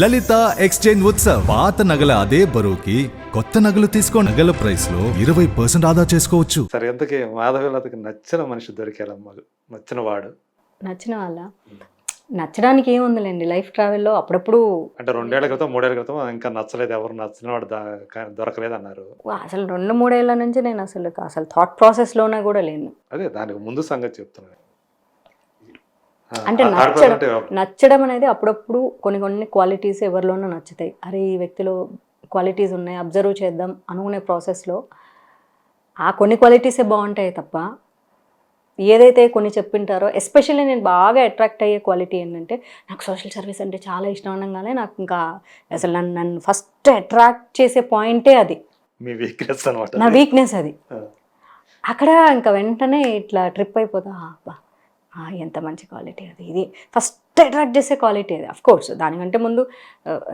లలిత exchange Utsav. పాత నగల అదే బరువుకి కొత్త నగలు తీసుకో నగల ప్రైస్లో ఇరవై పర్సెంట్ ఆదా చేసుకోవచ్చు. సరే ఎంతకీ మాధవీలతకి నచ్చిన మనిషి దొరికేలమ్మ నచ్చిన వాడు నచ్చిన వాళ్ళ నచ్చడానికి ఏముందిలేండి లైఫ్ ట్రావెల్లో అప్పుడప్పుడు అంటే రెండేళ్ళ క్రితం మూడేళ్ళ క్రితం ఇంకా నచ్చలేదు. ఎవరు నచ్చిన వాడు దొరకలేదు అన్నారు అసలు రెండు మూడేళ్ళ నుంచి నేను అసలు అసలు థాట్ ప్రాసెస్లోనే కూడా లేను. అదే దానికి ముందు సంగతి చెప్తున్నాను అంటే నచ్చడం? నచ్చడం అనేది అప్పుడప్పుడు కొన్ని కొన్ని క్వాలిటీస్ ఎవరిలోనూ నచ్చుతాయి. అరే ఈ వ్యక్తిలో క్వాలిటీస్ ఉన్నాయి అబ్జర్వ్ చేద్దాం అనుకునే ప్రాసెస్లో ఆ కొన్ని క్వాలిటీసే బాగుంటాయి తప్ప ఏదైతే కొన్ని చెప్పింటారో ఎస్పెషల్లీ నేను బాగా అట్రాక్ట్ అయ్యే క్వాలిటీ ఏంటంటే నాకు సోషల్ సర్వీస్ అంటే చాలా ఇష్టం అనగానే నాకు ఇంకా అసలు నన్ను నన్ను ఫస్ట్ అట్రాక్ట్ చేసే పాయింటే అది. మీ వీక్నెస్ అనమాట నా వీక్నెస్ అది. అక్కడ ఇంకా వెంటనే ఇట్లా ట్రిప్ అయిపోతా "ఆ, అబ్బా ఆ, ఎంత మంచి క్వాలిటీ అది. ఇది ఫస్ట్ అట్రాక్ట్ చేసే క్వాలిటీ అది. అఫ్ కోర్స్ దానికంటే ముందు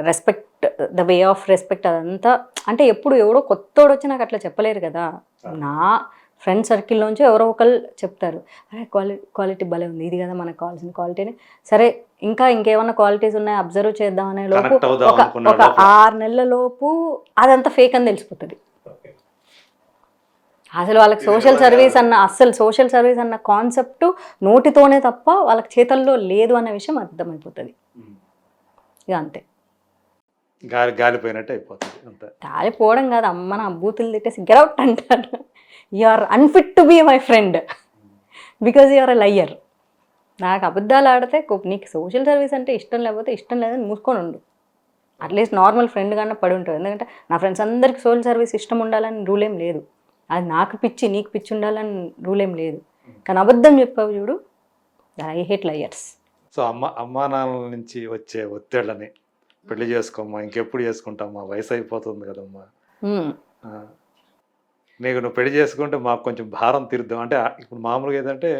respect the way of respect అదంతా అంటే ఎప్పుడు ఎవడో కొత్తోడు వచ్చి నాకు అట్లా చెప్పలేరు కదా. నా ఫ్రెండ్ సర్కిల్లోంచి ఎవరో ఒకరు చెప్తారు అరే క్వాలిటీ క్వాలిటీ భలే ఉంది. ఇది కదా మనకు కావాల్సిన క్వాలిటీని సరే ఇంకా ఇంకేమన్నా క్వాలిటీస్ ఉన్నాయి అబ్జర్వ్ చేద్దాం అనే లోపు ఒక ఒక. ఆరు నెలల లోపు అదంతా ఫేక్ అని తెలిసిపోతుంది. అసలు వాళ్ళకి సోషల్ సర్వీస్ అన్న అస్సలు సోషల్ సర్వీస్ అన్న కాన్సెప్ట్ నోటితోనే తప్ప వాళ్ళకి చేతల్లో లేదు అనే విషయం అర్థమైపోతుంది. ఇక అంతే గాలి గాలిపోయినట్టు అయిపోతుంది అంతే. కాలిపోవడం కాదు అమ్మ నా బూతులు తిట్టేసి గెరౌట్ అంటారు. You are unfit to be my friend because you are a liar నాకు అబద్ధాలు ఆడితే నీకు సోషల్ సర్వీస్ అంటే ఇష్టం లేకపోతే ఇష్టం లేదని మూసుకొని ఉండు. అట్లీస్ట్ నార్మల్ ఫ్రెండ్ కన్నా పడి ఉంటుంది. ఎందుకంటే నా ఫ్రెండ్స్ అందరికి సోషల్ సర్వీస్ ఇష్టం ఉండాలని రూల్ ఏం లేదు. అది నాకు పిచ్చి నీకు పిచ్చి ఉండాలని రూల్ ఏం లేదు. కానీ అబద్ధం చెప్పావు చూడు ఐ హేట్ లయర్స్. సో అమ్మ అమ్మా నాన్నల నుంచి వచ్చే ఒత్తిళ్ళని పెళ్ళి చేసుకోమ్మా ఇంకెప్పుడు చేసుకుంటామ్మా వయసు అయిపోతుంది కదమ్మా. నీకు నువ్వు పెళ్ళి చేసుకుంటే మాకు కొంచెం భారం తీరుద్దాం. అంటే ఇప్పుడు మామూలుగా ఏంటంటే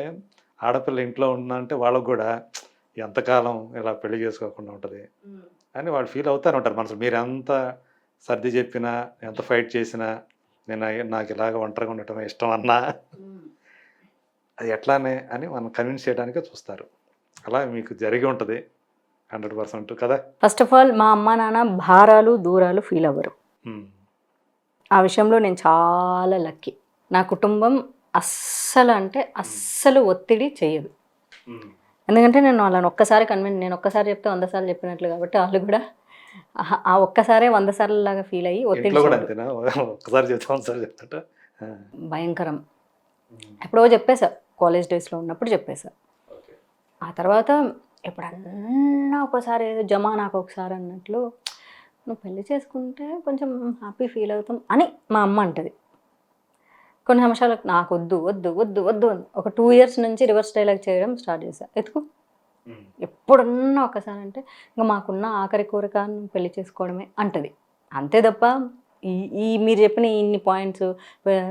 ఆడపిల్ల ఇంట్లో ఉందంటే వాళ్ళకు కూడా ఎంతకాలం ఇలా పెళ్ళి చేసుకోకుండా ఉంటుంది. అని వాళ్ళు ఫీల్ అవుతానే ఉంటారు మనసు మీరు ఎంత సర్ది చెప్పినా ఎంత ఫైట్ చేసినా నేను నాకు ఇలాగ ఒంటరిగా ఉండటం ఇష్టం అన్నా. అది ఎట్లానే అని మనం కన్విన్స్ చేయడానికే చూస్తారు. అలా మీకు జరిగి ఉంటుంది. హండ్రెడ్ పర్సెంట్ కదా? ఫస్ట్ ఆఫ్ ఆల్ మా అమ్మ నాన్న భారాలు దూరాలు ఫీల్ అవ్వరు. ఆ విషయంలో నేను చాలా లక్కీ నా కుటుంబం అస్సలు అంటే అస్సలు ఒత్తిడి చేయదు. ఎందుకంటే నేను వాళ్ళని ఒక్కసారి కన్విన్స్ నేను ఒక్కసారి చెప్తే వంద సార్లు చెప్పినట్లు కాబట్టి వాళ్ళు కూడా ఆ- ఒక్కసారే వంద సార్లు లాగా ఫీల్ అయ్యి ఒత్తిడి భయంకరం. ఎప్పుడో చెప్పేసా కాలేజ్ డేస్లో ఉన్నప్పుడు చెప్పేసా ఆ తర్వాత ఎప్పుడన్నా ఒకసారి ఏదో జమా నాకు ఒకసారి అన్నట్లు నువ్వు పెళ్ళి చేసుకుంటే కొంచెం హ్యాపీ ఫీల్ అవుతాం అని మా అమ్మ అంటది. కొన్ని సంవత్సరాలకు నాకు వద్దు వద్దు వద్దు వద్దు అని. ఒక టూ ఇయర్స్ నుంచి రివర్స్ డైలాగ్ చేయడం స్టార్ట్ చేశా. ఎత్తుకు ఎప్పుడన్నా ఒకసారి అంటే ఇంకా మాకున్న ఆఖరి కోరిక పెళ్ళి చేసుకోవడమే అంటది. అంతే తప్ప ఈ ఈ మీరు చెప్పిన ఇన్ని పాయింట్స్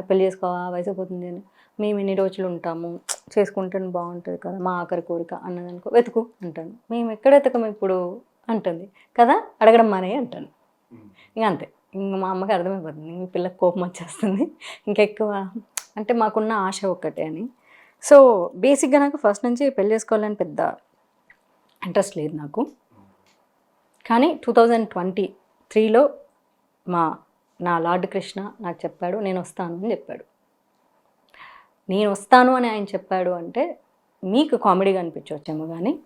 పెళ్ళి చేసుకోవా వయసు అయిపోతుంది అని మేము ఎన్ని రోజులు ఉంటాము చేసుకుంటే బాగుంటుంది కదా మా ఆఖరి కోరిక అన్నదనుకో వెతుకు అంటాను. మేము ఎక్కడ వెతకము ఇప్పుడు అంటుంది కదా అడగడం మానే అంటాను. ఇంక అంతే. ఇంక మా అమ్మకి అర్థమైపోతుంది మీ పిల్లకి కోపం వచ్చేస్తుంది. ఇంకెక్కువ అంటే మాకున్న ఆశ ఒక్కటే అని. సో బేసిక్గా నాకు ఫస్ట్ నుంచి పెళ్ళి చేసుకోవాలని పెద్ద ఇంట్రెస్ట్ లేదు నాకు. కానీ టూ థౌజండ్ ట్వంటీ త్రీలో మా నా లార్డ్ కృష్ణ నాకు చెప్పాడు నేను వస్తాను అని చెప్పాడు. నేను వస్తాను అని ఆయన చెప్పాడు అంటే మీకు కామెడీగా అనిపించవచ్చేమో కానీ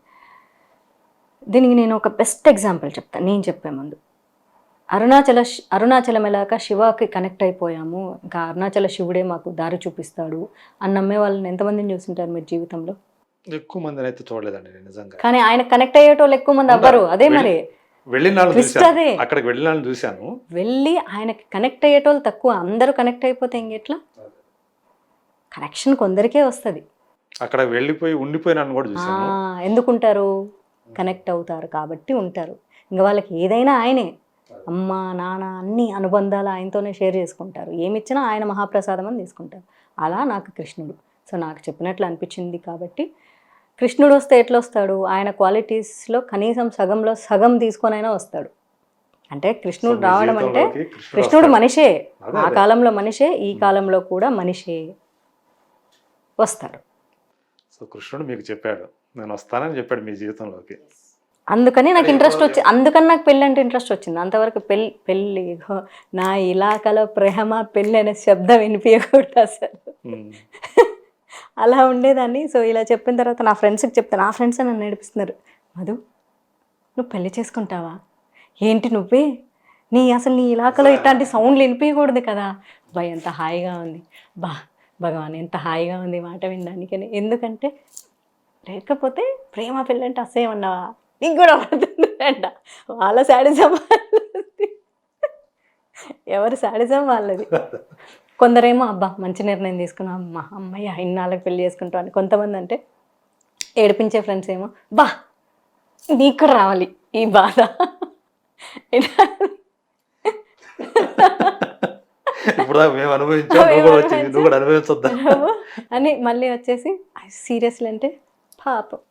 దీనికి నేను ఒక బెస్ట్ ఎగ్జాంపుల్ చెప్తాను నేను చెప్పే ముందు. అరుణాచల శి- అరుణాచలం ఎలాక శివకి కనెక్ట్ అయిపోయాము ఇంకా అరుణాచల శివుడే మాకు దారి చూపిస్తాడు అని నమ్మే వాళ్ళని ఎంతమందిని చూసింటారు మీరు జీవితంలో? ఎక్కువ మందిని అయితే చూడలేదండి నేను నిజంగా. కానీ ఆయన కనెక్ట్ అయ్యేటోళ్ళు ఎక్కువ మంది అవ్వరు. అదే మరి. వెళ్ళిన చూశాను. అదే. అక్కడికి వెళ్ళిన చూశాను. వెళ్ళి ఆయనకి కనెక్ట్ అయ్యేటోళ్ళు తక్కువ. అందరూ కనెక్ట్ అయిపోతే ఇంకెట్లా కనెక్షన్ కొందరికే వస్తుంది. అక్కడ వెళ్ళిపోయి ఉండిపోయినాను కూడా చూశాను. ఎందుకుంటారు? కనెక్ట్ అవుతారు కాబట్టి ఉంటారు. ఇంకా వాళ్ళకి ఏదైనా ఆయనే. అమ్మ నాన్న అన్ని అనుబంధాలు ఆయనతోనే షేర్ చేసుకుంటారు. ఏమిచ్చినా ఆయన మహాప్రసాదం అని తీసుకుంటారు. అలా నాకు కృష్ణుడు. సో నాకు చెప్పినట్లు అనిపించింది కాబట్టి కృష్ణుడు వస్తే ఎట్లా వస్తాడు ఆయన క్వాలిటీస్లో కనీసం సగంలో సగం తీసుకొనైనా వస్తాడు. అంటే కృష్ణుడు రావడం అంటే కృష్ణుడు. మనిషే. ఆ. కాలంలో మనిషే ఈ కాలంలో కూడా మనిషే వస్తాడు సో కృష్ణుడు మీకు చెప్పాడు. నేను వస్తానని చెప్పాడు మీ జీవితంలోకి. అందుకని నాకు ఇంట్రెస్ట్ వచ్చి అందుకని నాకు పెళ్ళి అంటే ఇంట్రెస్ట్ వచ్చింది. అంతవరకు పెళ్ళి పెళ్ళి నా ఇలాకలో ప్రేమ పెళ్ళి అనే శబ్దం వినిపించకూడదు అసలు. అలా ఉండేదాన్ని. సో ఇలా చెప్పిన తర్వాత నా ఫ్రెండ్స్కి చెప్తాను నా ఫ్రెండ్స్ నన్ను నేర్పిస్తున్నారు మధు నువ్వు పెళ్ళి చేసుకుంటావా? ఏంటి నువ్వే? నీ అసలు నీ ఇలాకలో ఇట్లాంటి సౌండ్లు వినిపించకూడదు కదా. బా ఎంత హాయిగా ఉంది. బా భగవాన్ ఎంత హాయిగా ఉంది మాట వినడానికని ఎందుకంటే లేకపోతే ప్రేమ పెళ్ళంటే అంటే అన్నావా నీకు కూడా పడుతుంది అంట వాళ్ళ శాడిజం వాళ్ళది. ఎవరు శాడిజం వాళ్ళది? కొందరేమో అబ్బా మంచి నిర్ణయం తీసుకున్నాం అమ్మ అమ్మయ్య ఇన్నాళ్ళకి పెళ్ళి చేసుకుంటాం అని. కొంతమంది అంటే ఏడిపించే ఫ్రెండ్స్ ఏమో బా నీకు రావాలి ఈ బాధ. ఇప్పుడు దాకా మేము అనుభవించాం నువ్వు కూడా వచ్చింది నువ్వు కూడా అనుభవించొద్దా? అని మళ్ళీ వచ్చేసి సీరియస్లీ అంటే పాపం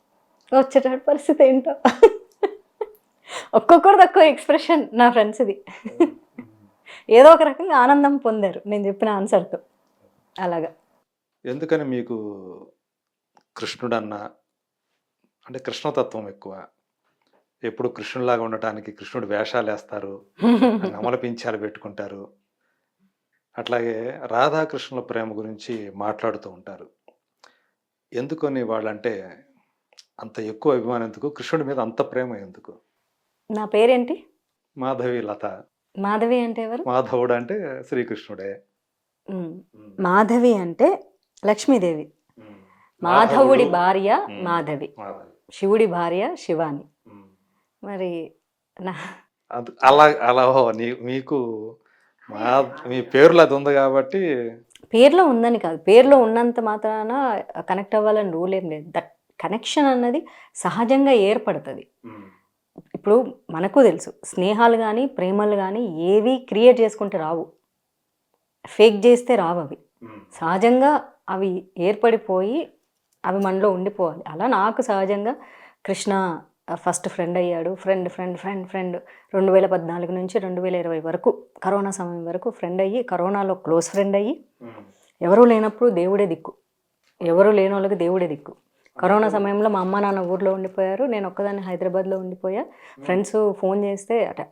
వచ్చేటప్పుడు పరిస్థితి ఏంటో? ఒక్కొక్కరిది ఒక్కో ఎక్స్ప్రెషన్ నా ఫ్రెండ్స్ది ఏదో ఒక రకంగా ఆనందం పొందారు. నేను చెప్పిన ఆన్సర్తో. అలాగా. ఎందుకని మీకు కృష్ణుడు అన్న అంటే కృష్ణతత్వం ఎక్కువ? ఎప్పుడు కృష్ణుడిలాగా ఉండటానికి కృష్ణుడు వేషాలు వేస్తారు అమలపించాలు పెట్టుకుంటారు. అట్లాగే రాధాకృష్ణుల ప్రేమ గురించి మాట్లాడుతూ ఉంటారు. ఎందుకని వాళ్ళంటే అంత ఎక్కువ అభిమానం ఎందుకు? కృష్ణుడి మీద అంత ప్రేమ ఎందుకు? నా పేరేంటి? మాధవి లత. మాధవి అంటే ఎవరు? మాధవుడు అంటే శ్రీకృష్ణుడే. మాధవి అంటే లక్ష్మీదేవి. మాధవుడి భార్య. మాధవి. శివుడి భార్య శివాని. మరి నా అలా అలా మీకు మా మీ పేర్లు అది ఉంది కాబట్టి పేర్లో ఉందని కాదు. పేర్లో ఉన్నంత మాత్రాన కనెక్ట్ అవ్వాలని రూల్ ఏం లేదు. దట్ కనెక్షన్ అన్నది సహజంగా ఏర్పడుతుంది. ఇప్పుడు మనకు తెలుసు. స్నేహాలు కానీ ప్రేమలు కానీ ఏవి క్రియేట్ చేసుకుంటే రావు. ఫేక్ చేస్తే రావు అవి. సహజంగా అవి ఏర్పడిపోయి అవి మనలో ఉండిపోవాలి. అలా నాకు సహజంగా కృష్ణ ఫస్ట్ ఫ్రెండ్ అయ్యాడు. ఫ్రెండ్ ఫ్రెండ్ ఫ్రెండ్ ఫ్రెండ్ రెండు వేల పద్నాలుగు నుంచి రెండు వేల ఇరవై వరకు కరోనా సమయం వరకు ఫ్రెండ్ అయ్యి కరోనాలో క్లోజ్ ఫ్రెండ్ అయ్యి ఎవరు లేనప్పుడు దేవుడే దిక్కు. ఎవరు లేని వాళ్ళకి దేవుడే దిక్కు. కరోనా సమయంలో మా అమ్మ నాన్న ఊర్లో ఉండిపోయారు. నేను ఒక్కదాన్ని హైదరాబాద్లో ఉండిపోయా. ఫ్రెండ్స్ ఫోన్ చేస్తే అట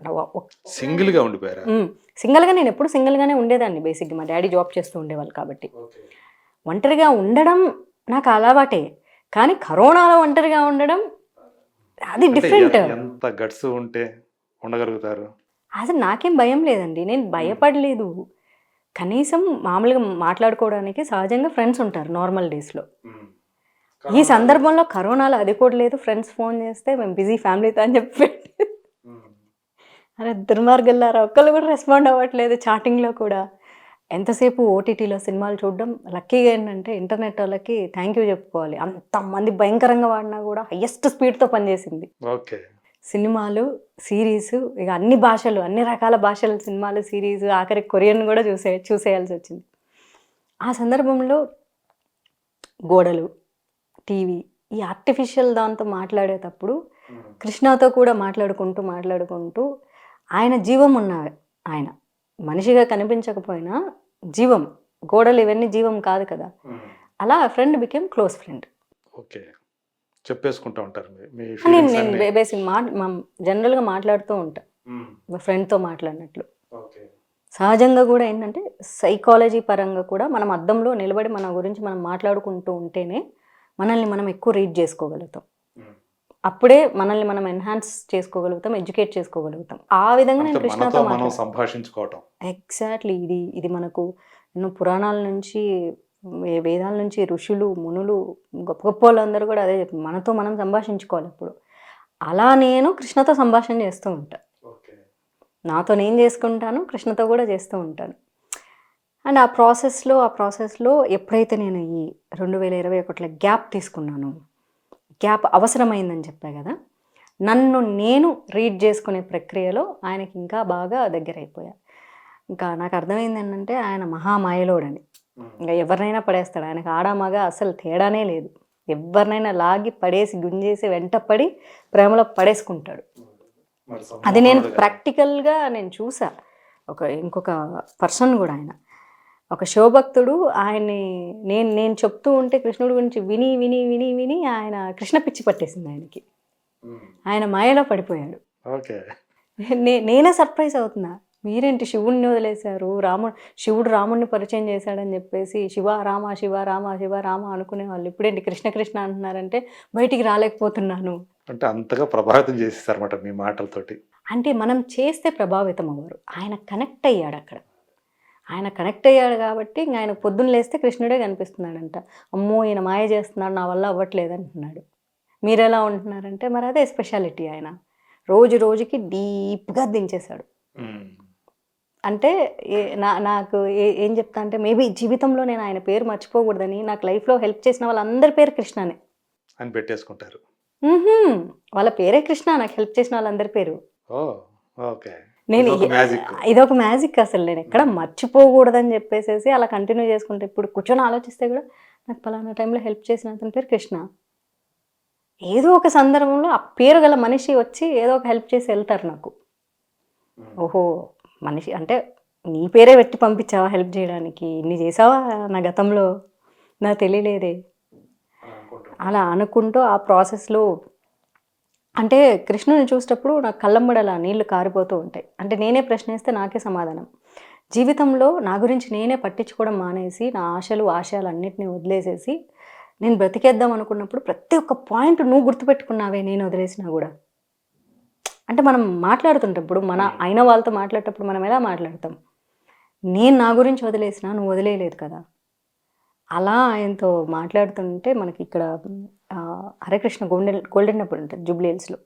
సింగిల్గా ఉండిపోయారా? సింగిల్గా నేను ఎప్పుడు సింగిల్గానే ఉండేదాన్ని బేసిక్గా. మా డాడీ జాబ్ చేస్తూ ఉండేవాళ్ళు కాబట్టి. ఒంటరిగా ఉండడం నాకు అలవాటే. కానీ కరోనాలో ఒంటరిగా ఉండడం అది డిఫరెంట్. ఎంత గట్స్ ఉంటే ఉండగలుగుతారు? అసలు నాకేం భయం లేదండి. నేను భయపడలేదు. కనీసం మామూలుగా మాట్లాడుకోవడానికి సహజంగా ఫ్రెండ్స్ ఉంటారు నార్మల్ డేస్లో. ఈ సందర్భంలో కరోనాలో అది కూడా లేదు. ఫ్రెండ్స్ ఫోన్ చేస్తే మేము బిజీ ఫ్యామిలీతో అని చెప్పి అరే దుర్మార్గులారా ఒక్కళ్ళు కూడా రెస్పాండ్ అవ్వట్లేదు చాటింగ్లో కూడా. ఎంతసేపు ఓటీటీలో సినిమాలు చూడడం లక్కీగా ఏంటంటే ఇంటర్నెట్ వాళ్ళకి థ్యాంక్ యూ చెప్పుకోవాలి. అంతమంది భయంకరంగా వాడినా కూడా హయ్యెస్ట్ స్పీడ్తో పనిచేసింది. ఓకే. సినిమాలు సిరీస్ ఇక అన్ని భాషలు అన్ని రకాల భాషల సినిమాలు సిరీస్ ఆఖరి కొరియన్ కూడా చూసే చూసేయాల్సి వచ్చింది. ఆ సందర్భంలో గోడలు టీవీ ఈ ఆర్టిఫిషియల్ దాంతో మాట్లాడేటప్పుడు కృష్ణతో కూడా మాట్లాడుకుంటూ మాట్లాడుకుంటూ ఆయన జీవం ఉన్న ఆయన. మనిషిగా కనిపించకపోయినా జీవం గోడలు ఇవన్నీ జీవం కాదు కదా. అలా friend became close friend okay. చెప్పేసుకుంటూ ఉంటారు నేను నేను. బేసిక్ మా జనరల్గా మాట్లాడుతూ ఉంటా. ఫ్రెండ్తో మాట్లాడినట్లు. సహజంగా కూడా ఏంటంటే సైకాలజీ పరంగా కూడా మనం అద్దంలో నిలబడి మన గురించి మనం మాట్లాడుకుంటూ ఉంటేనే మనల్ని మనం ఎక్కువ రీడ్ చేసుకోగలుగుతాం. మ్మ్. అప్పుడే మనల్ని మనం ఎన్హాన్స్ చేసుకోగలుగుతాం ఎడ్యుకేట్ చేసుకోగలుగుతాం. ఆ విధంగా నేను కృష్ణతో మనం సంభాషించుకోవటం. ఎగ్జాక్ట్లీ ఇది ఇది మనకు ఎన్నో పురాణాల నుంచి వేదాల నుంచి ఋషులు మునులు గొప్ప గొప్ప వాళ్ళందరూ కూడా అదే చెప్పారు. మనతో మనం సంభాషించుకోవాలి అప్పుడు. అలా నేను కృష్ణతో సంభాషణ చేస్తూ ఉంటాను నాతో నేను చేసుకుంటాను కృష్ణతో కూడా చేస్తూ ఉంటాను. అండ్ ఆ ప్రాసెస్లో ఆ ప్రాసెస్లో ఎప్పుడైతే నేను ఈ రెండు వేల ఇరవై ఒకటిలో గ్యాప్ తీసుకున్నాను గ్యాప్ అవసరమైందని చెప్పా కదా నన్ను నేను రీడ్ చేసుకునే ప్రక్రియలో ఆయనకి ఇంకా బాగా దగ్గర అయిపోయా ఇంకా నాకు అర్థమైంది ఏంటంటే ఆయన మహామాయలోడని. ఇంకా ఎవరినైనా పడేస్తాడు. ఆయనకు ఆడ మగ అసలు తేడానే లేదు. ఎవరినైనా లాగి పడేసి గుంజేసి వెంట పడి ప్రేమలో పడేసుకుంటాడు. అది నేను ప్రాక్టికల్గా నేను చూసా. ఒక ఇంకొక పర్సన్ కూడా ఆయన. ఒక శివభక్తుడు ఆయన్ని నేను నేను చెప్తూ ఉంటే కృష్ణుడి గురించి విని విని విని విని ఆయన కృష్ణ పిచ్చి పట్టేసింది ఆయనకి. ఆయన మాయలో పడిపోయాడు. నేనే సర్ప్రైజ్ అవుతున్నా. మీరేంటి శివుణ్ణి వదిలేశారు? రాముడు శివుడు రాముడిని పరిచయం చేశాడని చెప్పేసి శివ రామ శివ రామ శివ రామ అనుకునే వాళ్ళు ఇప్పుడేంటి కృష్ణ కృష్ణ అంటున్నారంటే బయటికి రాలేకపోతున్నాను. అంటే అంతగా ప్రభావితం చేసేసారన్నమాట మీ మాటలతోటి. అంటే మనం చేస్తే ప్రభావితం అవ్వరు. ఆయన కనెక్ట్ అయ్యాడు అక్కడ. ఆయన కనెక్ట్ అయ్యాడు కాబట్టి ఇంక ఆయన పొద్దున్న లేస్తే కృష్ణుడే కనిపిస్తున్నాడంట. అమ్మో ఈయన మాయ చేస్తున్నాడు నా వల్ల అవ్వట్లేదు అంటున్నాడు. మీరు ఎలా ఉంటున్నారంటే మరి అదే స్పెషాలిటీ ఆయన. రోజు రోజుకి డీప్గా దించేశాడు. అంటే నా నాకు ఏ- ఏం చెప్తా అంటే మేబీ జీవితంలో నేను ఆయన పేరు మర్చిపోకూడదని నాకు లైఫ్లో హెల్ప్ చేసిన వాళ్ళందరి పేరు కృష్ణనే. అని పెట్టేసుకుంటారు. వాళ్ళ పేరే కృష్ణ నాకు హెల్ప్ చేసిన వాళ్ళందరి పేరు. ఓకే. నేను ఇదొక మ్యాజిక్ ఇదొక మ్యాజిక్ అసలు. నేను ఎక్కడ మర్చిపోకూడదని చెప్పేసేసి అలా కంటిన్యూ చేసుకుంటే ఇప్పుడు కూర్చొని ఆలోచిస్తే కూడా నాకు పలానా టైంలో హెల్ప్ చేసిన అతని పేరు కృష్ణ. ఏదో ఒక సందర్భంలో ఆ పేరు గల మనిషి వచ్చి ఏదో ఒక హెల్ప్ చేసి వెళ్తారు నాకు. ఓహో మనిషి అంటే నీ పేరే పెట్టి పంపించావా హెల్ప్ చేయడానికి? ఇన్ని చేసావా నా గతంలో? నాకు తెలియలేదే. అలా అనుకుంటూ ఆ ప్రాసెస్లో అంటే కృష్ణుని చూసేటప్పుడు నాకు కళ్ళమ్మడి అలా నీళ్ళు కారిపోతూ ఉంటాయి. అంటే నేనే ప్రశ్నిస్తే నాకే సమాధానం. జీవితంలో నా గురించి నేనే పట్టించుకోవడం మానేసి నా ఆశలు ఆశయాలు అన్నిటినీ వదిలేసేసి నేను బ్రతికేద్దాం అనుకున్నప్పుడు ప్రతి ఒక్క పాయింట్ నువ్వు గుర్తుపెట్టుకున్నావే నేను వదిలేసినా కూడా. అంటే మనం మాట్లాడుతుంటప్పుడు మన అయిన వాళ్ళతో మాట్లాడేటప్పుడు మనం ఎలా మాట్లాడతాం? నేను నా గురించి వదిలేసినా నువ్వు వదిలేయలేదు కదా. అలా ఆయనతో మాట్లాడుతుంటే మనకి ఇక్కడ హరేకృష్ణ గోల్డెన్ గోల్డెన్ టెంపుల్ ఉంటుంది జూబ్లీ హిల్స్లో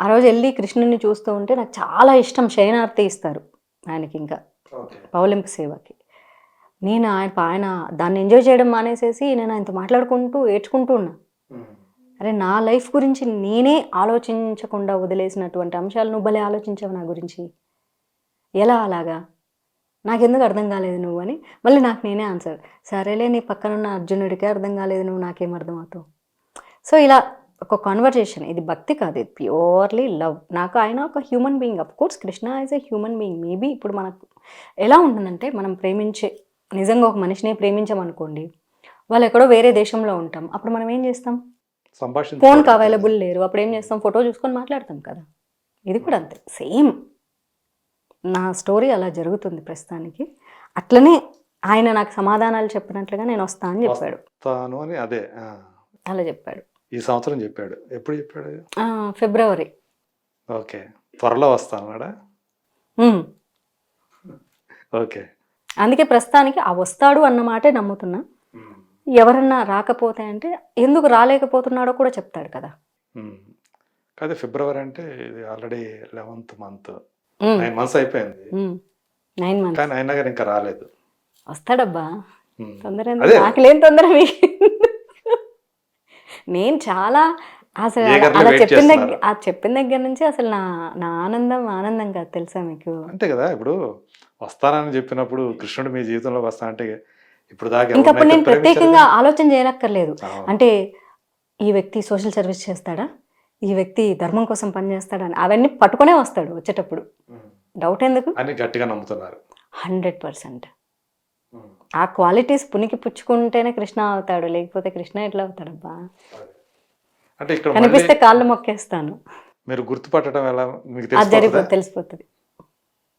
ఆ రోజు వెళ్ళి కృష్ణుని చూస్తూ ఉంటే నాకు చాలా ఇష్టం శయనార్తి ఇస్తారు ఆయనకి ఇంకా పౌలింపు సేవకి. నేను ఆయన ఆయన దాన్ని ఎంజాయ్ చేయడం మానేసేసి నేను ఆయనతో మాట్లాడుకుంటూ ఏడ్చుకుంటూ ఉన్నా. అరే నా లైఫ్ గురించి నేనే ఆలోచించకుండా వదిలేసినటువంటి అంశాలు నువ్వు భలే ఆలోచించావు నా గురించి. ఎలా అలాగా? నాకెందుకు అర్థం కాలేదు నువ్వు అని మళ్ళీ నాకు నేనే ఆన్సర్ సరేలే నీ పక్కనున్న అర్జునుడికే అర్థం కాలేదు నువ్వు నాకేం అర్థమవుతావు? సో ఇలా ఒక కాన్వర్జేషన్ ఇది భక్తి కాదు ఇది ప్యూర్లీ లవ్ నాకు ఆయన ఒక human being of course Krishna as a human being maybe ఇప్పుడు మనకు ఎలా ఉంటుందంటే మనం ప్రేమించే నిజంగా ఒక మనిషిని ప్రేమించామనుకోండి వాళ్ళు ఎక్కడో వేరే దేశంలో ఉంటాం. అప్పుడు మనం ఏం చేస్తాం? సంభాషణ ఫోన్కి అవైలబుల్ లేరు. అప్పుడు ఏం చేస్తాం? ఫోటో చూసుకొని మాట్లాడతాం కదా. ఇది కూడా అంతే. సేమ్ నా స్టోరీ అలా జరుగుతుంది ప్రస్తుతానికి. అట్లనే ఆయన నాకు సమాధానాలు చెప్పినట్లుగా నేను వస్తా అని చెప్పాడు. తాను అని అదే. అలా చెప్పాడు. ఈ సంవత్సరం చెప్పాడు. ఎప్పుడు చెప్పాడు? ఫిబ్రవరి. ఓకే. త్వరలో వస్తాను మేడ. ఓకే. అందుకే ప్రస్తుతానికి ఆ వస్తాడు అన్న మాటే నమ్ముతున్నా. ఎవరన్నా రాకపోతే అంటే ఎందుకు రాలేకపోతున్నాడో కూడా చెప్తాడు కదా. కాదు ఫిబ్రవరి అంటే ఇది already eleventh month. Nine months అయిపోయింది. Nine months. కానీ అయినా కానీ ఇంకా రాలేదు. వస్తాడబ్బా. తొందర లేని తొందర నేను చాలా అసలు అలా- చెప్పిన దగ్గర. ఆ చెప్పిన దగ్గర నుంచి అసలు నా నా ఆనందం ఆనందం కాదు తెలుసా మీకు? అంతే కదా. ఇప్పుడు వస్తానని చెప్పినప్పుడు కృష్ణుడు మీ జీవితంలోకి వస్తా అంటే ఇప్పుడు దాకా ఇంకప్పుడు నేను ప్రత్యేకంగా ఆలోచన చేయనక్కర్లేదు. అంటే ఈ వ్యక్తి సోషల్ సర్వీస్ చేస్తాడా? ఈ వ్యక్తి ధర్మం కోసం పనిచేస్తాడా అని అవన్నీ పట్టుకునే వస్తాడు వచ్చేటప్పుడు. డౌట్ ఎందుకు? అని గట్టిగా నమ్ముతున్నారు. Hundred percent. ఆ క్వాలిటీస్ పునికి పుచ్చుకుంటేనే కృష్ణ అవుతాడు లేకపోతే కృష్ణ ఎట్లా అవుతాడబ్బా? అంటే ఇక్కడ కనిపిస్తే కాళ్ళు మొక్కేస్తాను. మీరు గుర్తుపట్టడం ఎలా మీకు అది జరిగిపోతుంది తెలిసిపోతుందా.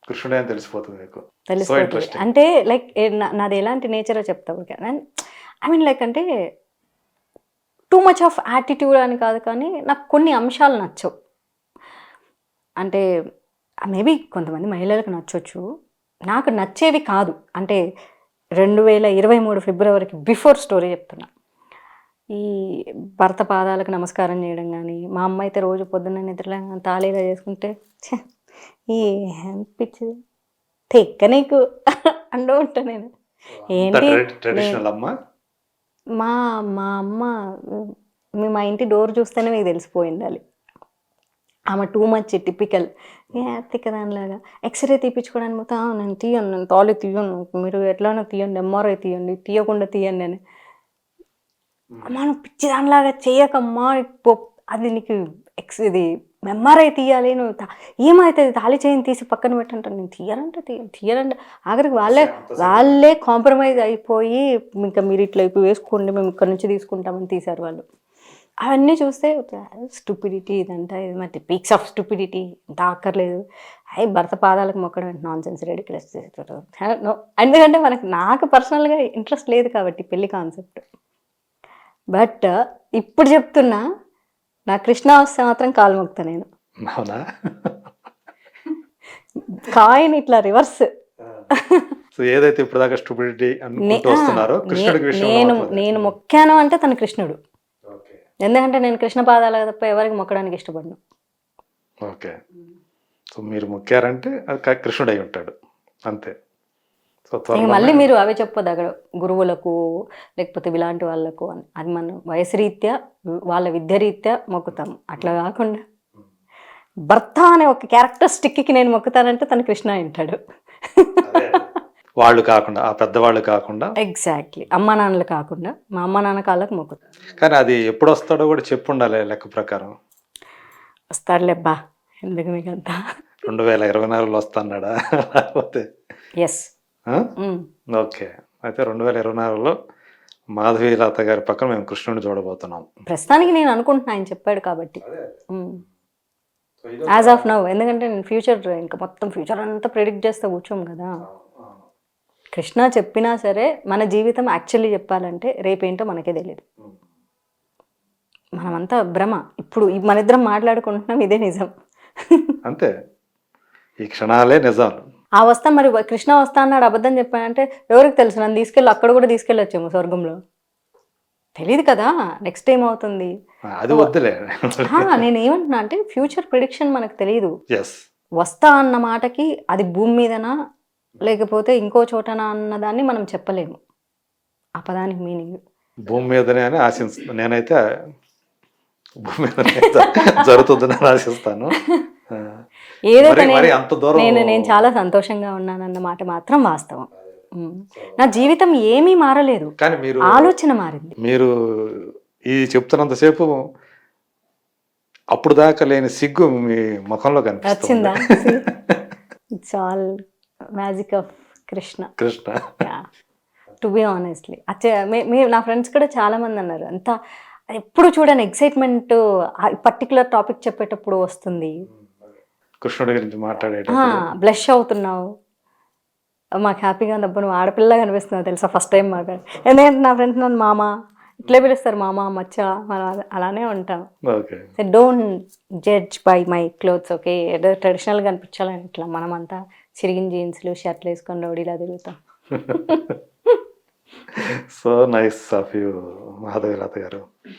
కృష్ణుడే అని తెలిసిపోతుంది మీకు. తెలిసిపోతుంది. అంటే లైక్ నాది ఎలాంటి నేచరో చెప్తా ఓకే. ఐ మీన్ లైక్ అంటే టూ మచ్ ఆఫ్ యాటిట్యూడ్ అని కాదు కానీ నాకు కొన్ని అంశాలు నచ్చవు. అంటే మేబీ కొంతమంది మహిళలకు నచ్చొచ్చు. నాకు నచ్చేవి కాదు. అంటే రెండు వేల ఇరవై మూడు ఫిబ్రవరికి బిఫోర్ స్టోరీ చెప్తున్నా. ఈ భర్త పాదాలకు నమస్కారం చేయడం కానీ మా అమ్మ అయితే రోజు పొద్దున్న నిద్రలో తాళీగా చేసుకుంటే ఈ పిచ్చి తెక్క నీకు అంటూ ఉంటా నేను. ఏంటి? ట్రెడిషనల్ అమ్మ? మా మా అమ్మ మీ మా ఇంటి డోర్ చూస్తేనే మీకు తెలిసిపోయి ఉండాలి ఆమె టూ మచ్ టిపికల్. ఏ తిక్కదానిలాగా ఎక్స్రే తీపించుకోవడానికి మొత్తం "ఆ, నేను తీయను నేను తాళి తీయను మీరు ఎట్లానో తీయండి ఎంఆర్ఐ తీయండి తీయకుండా తీయండి అని. మనం పిచ్చి దానిలాగా చేయకమ్మా అది నీకు ఎక్స్ ఇది ఎంఆర్ఐ తీయాలి నువ్వు తా- ఏమవుతుంది తాళి చేయని తీసి పక్కన పెట్టంటాను నేను తీయాలంటే తీయ తీయాలంటే. ఆఖరికి వాళ్ళే వాళ్ళే కాంప్రమైజ్ అయిపోయి ఇంకా మీరు ఇట్లా ఇప్పుడు వేసుకోండి మేము ఇక్కడ నుంచి తీసుకుంటామని తీశారు వాళ్ళు. అవన్నీ చూస్తే స్టూపిడిటీ ఇదంతా ఇది మరి పీక్స్ ఆఫ్ స్టూపిడిటీ ఇంత అక్కర్లేదు అయ్యి భర్త పాదాలకు మొక్కడం నాన్ సెన్స్ రెడిక్యులస్ ఎందుకంటే మనకు నాకు పర్సనల్గా ఇంట్రెస్ట్ లేదు కాబట్టి పెళ్ళి కాన్సెప్ట్. బట్ ఇప్పుడు చెప్తున్నా నా కృష్ణ వస్తే మాత్రం కాలు మొక్తా నేను. అవునా? కాయిన్ ఇట్లా రివర్స్. సో ఏదైతే ఇప్పుడు దాకా స్టూపిడిటీ అనుకుంటూ వస్తున్నారో కృష్ణుడికి నేను నేను మొక్కాను అంటే తన కృష్ణుడు. ఓకే. ఎందుకంటే నేను కృష్ణ పాదాలకు తప్ప ఎవరికి మొక్కడానికి ఇష్టపడను. ఓకే. సో మీరు మొక్కారంటే కృష్ణుడు అయి ఉంటాడు. అంతే. మళ్ళీ మీరు అవే చెప్పదు అక్కడ గురువులకు లేకపోతే ఇలాంటి వాళ్ళకు. అని అది మనం వయసు రీత్యా వాళ్ళ విద్య రీత్యా మొక్కుతాం. అట్లా కాకుండా భర్త అనే ఒక క్యారెక్టరిస్టిక్కి నేను మొక్కుతానంటే తన కృష్ణ అంటాడు. వాళ్ళు కాకుండా ఆ పెద్దవాళ్ళు కాకుండా. ఎగ్జాక్ట్లీ. అమ్మ నాన్నలు కాకుండా మా అమ్మ నాన్న కాళ్ళకు మొక్కుతాను కానీ అది ఎప్పుడు వస్తాడో కూడా చెప్పు ఉండాలి లెక్క ప్రకారం. వస్తాడులేబ్బా ఎందుకు మీకు అంతా రెండు వేల ఇరవై నాలుగులో వస్తాడా లేకపోతే ఎస్? ఓకే. అయితే రెండు వేల ఇరవై నాలుగులో మాధవి లత గారి పక్కన మేము కృష్ణుడిని చూడబోతున్నాం. ప్రస్తుతానికి నేను అనుకుంటున్నా ఆయన చెప్పాడు కాబట్టి. యాజ్ ఆఫ్ నవ్ ఎందుకంటే నేను ఫ్యూచర్ ఇంకా మొత్తం ఫ్యూచర్ అంతా ప్రిడిక్ట్ చేస్తే కూర్చోం కదా. కృష్ణ చెప్పినా సరే మన జీవితం యాక్చువల్లీ చెప్పాలంటే రేపేంటో మనకే తెలియదు మనమంతా భ్రమ. ఇప్పుడు మన ఇద్దరం మాట్లాడుకుంటున్నాం ఇదే నిజం. అంతే. ఈ క్షణాలే నిజాలు. ఆ వస్తా మరి కృష్ణ వస్తా అన్నాడు అబద్ధం చెప్పానంటే ఎవరికి తెలుసు? నన్ను తీసుకెళ్ళి అక్కడ కూడా తీసుకెళ్ళొచ్చేమో స్వర్గంలో. తెలియదు కదా నెక్స్ట్ టైం అవుతుంది అది వద్దులే. నేను ఏమంటున్నా అంటే ఫ్యూచర్ ప్రిడిక్షన్ మనకు తెలియదు వస్తా అన్న మాటకి అది భూమి మీదనా లేకపోతే ఇంకో చోటనా అన్నదాన్ని మనం చెప్పలేము. ఆ పదానికి మీనింగ్. భూమి మీదనే అని ఆశిస్తాను నేనైతే భూమి మీదనే జరుగుతుందని ఆశిస్తాను. ఏదైతే నేను- నేను చాలా సంతోషంగా ఉన్నానన్న మాట మాత్రం వాస్తవం. నా జీవితం ఏమీ మారలేదు. కానీ మీరు ఆలోచన మారింది. మీరు ఈ చెప్తున్నంతసేపు అప్పుడు దాకా లేని సిగ్గు మీ ముఖంలో కనిపిస్తుంది. వచ్చిందా it's all magic of Krishna. Krishna to be honestly అచ్చే మీరు నా ఫ్రెండ్స్ కూడా చాలా మంది అన్నారు. అంత ఎప్పుడు చూడని ఎక్సైట్మెంట్ పర్టికులర్ టాపిక్ చెప్పేటప్పుడు వస్తుంది. కృష్ణుడి గురించి మాట్లాడేటప్పుడు. బ్లష్ అవుతున్నావు. మాకు హ్యాపీగా ఉంది అబ్బా నువ్వు ఆడపిల్ల కనిపిస్తున్నావు తెలుసా ఫస్ట్ టైం మాకు. ఎందుకంటే నా ఫ్రెండ్స్ నన్ను మామ ఇట్లే పిలుస్తారు మామ మచ్చ మనం అలానే ఉంటాం. Okay. Don't judge by my clothes okay ఏదో ట్రెడిషనల్గా అనిపించాలని ఇట్లా మనమంతా చిరిగిన జీన్స్లు షర్ట్లు వేసుకొని రౌడీలా తిరుగుతాం. So nice of you Madhavi Latha garu.